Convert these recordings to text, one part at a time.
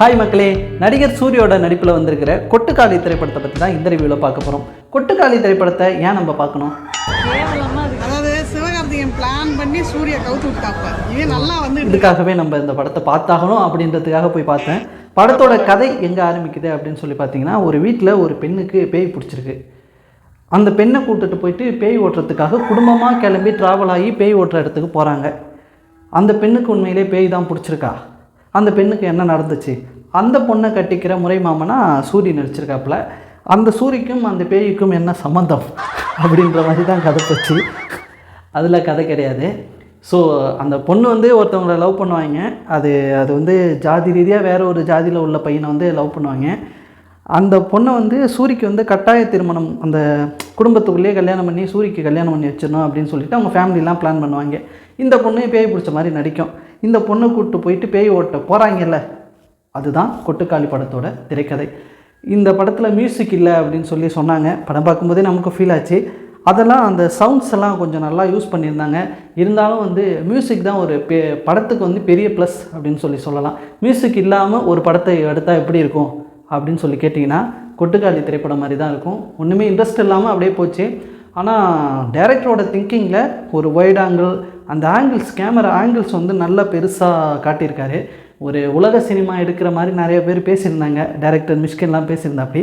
Hi மக்களே நடிகர் சூரியோட நடிப்பில் வந்திருக்கிற கொட்டுக்காளி திரைப்படத்தை பற்றி தான் இந்த ரிவ்யூவில் பார்க்க போகிறோம் கொட்டுக்காளி திரைப்படத்தை ஏன் நம்ம பார்க்கணும்? அதாவது சிவகார்த்திகேயன் பிளான் பண்ணி சூர்யா கவுத்து விட்டாப்ப நல்லா வந்து இதுக்காகவே நம்ம இந்த படத்தை பார்த்தாகணும் அப்படின்றதுக்காக போய் பார்த்தேன். படத்தோட கதை எங்கே ஆரம்பிக்குது அப்படின்னு சொல்லி பார்த்தீங்கன்னா ஒரு வீட்டில் ஒரு பெண்ணுக்கு பேய் பிடிச்சிருக்கு. அந்த பெண்ணை கூட்டிட்டு போயிட்டு பேய் ஓட்டுறதுக்காக குடும்பமாக கிளம்பி ட்ராவல் ஆகி பேய் ஓட்டுற இடத்துக்கு போகிறாங்க அந்த பெண்ணுக்கு உண்மையிலே பேய் தான் பிடிச்சிருக்கா? அந்த பெண்ணுக்கு என்ன நடந்துச்சு? அந்த பொண்ணை கட்டிக்கிற முறை மாமனா சூரி நடிச்சிருக்காப்புல. அந்த சூரிக்கும் அந்த பேய்க்கும் என்ன சம்மந்தம் அப்படின்ற மாதிரி தான் கதை போச்சு. அதில் கதை கிடையாது. ஸோ அந்த பொண்ணு வந்து ஒருத்தவங்கள லவ் பண்ணுவாங்க. அது அது வந்து ஜாதி ரீதியாக வேறு ஒரு ஜாதியில் உள்ள பையனை வந்து லவ் பண்ணுவாங்க. அந்த பொண்ணை வந்து சூரிக்கு வந்து கட்டாய திருமணம் அந்த குடும்பத்துக்குள்ளேயே கல்யாணம் பண்ணி சூரிக்கு கல்யாணம் பண்ணி வச்சிடணும் அப்படின்னு சொல்லிட்டு அவங்க ஃபேமிலிலாம் பிளான் பண்ணுவாங்க. இந்த பொண்ணு பேய் பிடிச்ச மாதிரி நடிக்கும். இந்த பொண்ணை கூப்பிட்டு போயிட்டு பேய் ஓட்ட போகிறாங்கல்ல அதுதான் கொட்டுக்காளி படத்தோட திரைக்கதை. இந்த படத்தில் மியூசிக் இல்லை அப்படின்னு சொல்லி சொன்னாங்க. படம் பார்க்கும்போதே நமக்கு ஃபீல் ஆச்சு. அதெல்லாம் அந்த சவுண்ட்ஸ் எல்லாம் கொஞ்சம் நல்லா யூஸ் பண்ணியிருந்தாங்க. இருந்தாலும் வந்து மியூசிக் தான் ஒரு பெ படத்துக்கு வந்து பெரிய ப்ளஸ் அப்படின்னு சொல்லி சொல்லலாம். மியூசிக் இல்லாமல் ஒரு படத்தை எடுத்தால் எப்படி இருக்கும்? அப்படின்னு சொல்லி கேட்டிங்கன்னா கொட்டுக்காளி திரைப்படம் மாதிரி தான் இருக்கும். ஒன்றுமே இன்ட்ரெஸ்ட் இல்லாமல் அப்படியே போச்சு. ஆனால் டேரக்டரோட திங்கிங்கில் ஒரு வைட் ஆங்கிள் அந்த ஆங்கிள்ஸ் கேமரா ஆங்கிள்ஸ் வந்து நல்லா பெருசாக காட்டியிருக்காரு. ஒரு உலக சினிமா எடுக்கிற மாதிரி நிறைய பேர் பேசியிருந்தாங்க. டேரக்டர் மிஷ்கின்லாம் பேசியிருந்தாப்படி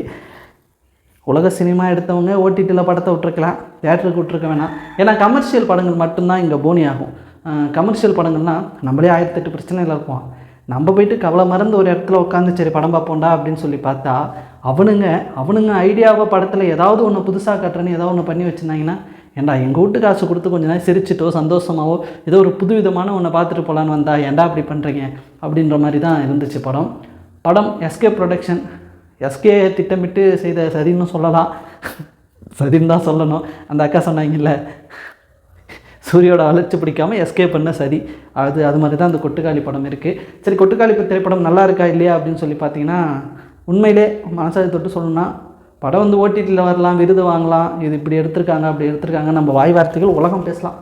உலக சினிமா எடுத்தவங்க ஓடிடியில் படத்தை விட்ருக்கலாம் தேட்டருக்கு விட்ருக்க வேணாம். ஏன்னா கமர்ஷியல் படங்கள் மட்டும்தான் இங்கே போனி ஆகும். கமர்ஷியல் படங்கள்னால் நம்மளே ஆயிரத்தெட்டு பிரச்சனையில் இருப்போம். நம்ம போயிட்டு கவலை மறந்து ஒரு இடத்துல உட்காந்து சரி படம் பார்ப்போண்டா அப்படின்னு சொல்லி பார்த்தா அவனுங்க அவனுங்க ஐடியாவை படத்தில் ஏதாவது ஒன்று புதுசாக கட்டுறேன்னு ஏதாவது ஒன்று பண்ணி வச்சுருந்தாங்கன்னா ஏன்டா எங்கள் வீட்டு காசு கொடுத்து கொஞ்ச நேரம் சிரிச்சிட்டோ சந்தோஷமாவோ ஏதோ ஒரு புதுவிதமான ஒன்றை பார்த்துட்டு போகலான்னு வந்தா ஏன்டா அப்படி பண்ணுறீங்க அப்படின்ற மாதிரி தான் இருந்துச்சு படம். படம் எஸ்கே ப்ரொடக்ஷன் எஸ்கே திட்டமிட்டு செய்த சரின்னு சொல்லலாம். சரின்னு தான் சொல்லணும். அந்த அக்கா சொன்னாங்கல்ல சூரியோட அழைச்சி பிடிக்காம எஸ்கேப் பண்ண சரி. அது அது மாதிரி தான் அந்த கொட்டுக்காளி படம் இருக்குது சரி கொட்டுக்காளி திரைப்படம் நல்லா இருக்கா இல்லையா அப்படின்னு சொல்லி பார்த்தீங்கன்னா உண்மையிலே மனசாஜி தொட்டு சொல்லணும்னா படம் வந்து ஓடிடியில் வரலாம் விருது வாங்கலாம் இது இப்படி எடுத்திருக்காங்க அப்படி எடுத்திருக்காங்க நம்ம வாய் வார்த்தைகள் உலகம் பேசலாம்.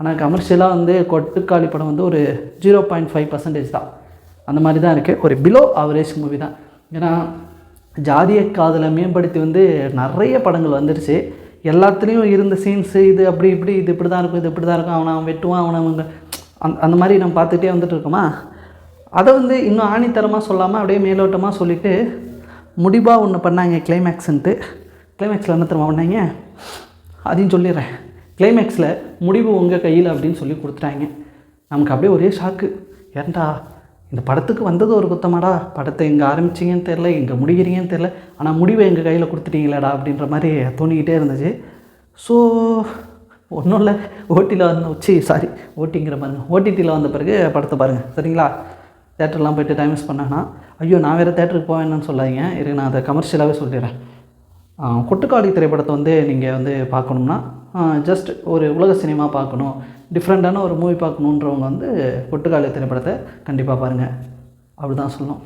ஆனால் கமர்ஷியலாக வந்து கொட்டுக்காளி படம் வந்து ஒரு ஜீரோ பாயிண்ட் ஃபைவ் பர்சன்டேஜ் தான். அந்த மாதிரி தான் இருக்குது ஒரு பிலோ அவரேஜ் மூவி தான். ஏன்னா ஜாதிய காதலை மேம்படுத்தி வந்து நிறைய படங்கள் வந்துடுச்சு எல்லாத்துலேயும் இருந்த சீன்ஸு இது அப்படி இப்படி இது இப்படி தான் இருக்கும் இது இப்படி தான் இருக்கும். அவனை அவன் வெட்டுவான் அவனை அவங்க அந்த அந்த மாதிரி நம்ம பார்த்துட்டே வந்துட்டு இருக்கோமா? அதை வந்து இன்னும் ஆணித்தரமாக சொல்லாமல் அப்படியே மேலோட்டமாக சொல்லிவிட்டு முடிவாக ஒன்று பண்ணாங்க கிளைமேக்ஸுன்ட்டு கிளைமேக்ஸில் என்ன தருமா பண்ணாங்க? அதையும் சொல்லிடுறேன். கிளைமேக்ஸில் முடிவு உங்கள் கையில் அப்படின்னு சொல்லி கொடுத்துட்டாங்க. நமக்கு அப்படியே ஒரே ஷாக்கு ஏன்டா இந்த படத்துக்கு வந்தது ஒரு குத்தமாடா? படத்தை எங்கே ஆரம்பிச்சிங்கன்னு தெரில எங்கே முடிகிறீங்கன்னு தெரில ஆனால் முடிவை எங்கள் கையில் கொடுத்துட்டீங்களேடா அப்படின்ற மாதிரி தோணிக்கிட்டே இருந்துச்சு. ஸோ ஒன்றும் இல்லை. ஓட்டியில் வந்து வச்சு சாரி ஓட்டிங்கிற பாருங்க. ஓடிடியில் வந்த பிறகு படத்தை பாருங்கள் சரிங்களா? தேட்டர்லாம் போயிட்டு டைம் வேஸ்ட் பண்ணாங்கன்னா ஐயோ நான் வேறு தேட்டருக்கு போவேன்னு சொல்லாதீங்க. இருக்கு நான் அதை கமர்ஷியலாகவே சொல்லிடுறேன். கொட்டுக்காளி திரைப்படத்தை வந்து நீங்கள் வந்து பார்க்கணும்னா ஜஸ்ட் ஒரு உலக சினிமா பார்க்கணும் டிஃப்ரெண்ட்டான ஒரு மூவி பார்க்கணுன்றவங்க வந்து கொட்டுக்காளி திரைப்படத்தை கண்டிப்பாக பாருங்கள் அப்படி தான் சொல்லணும்.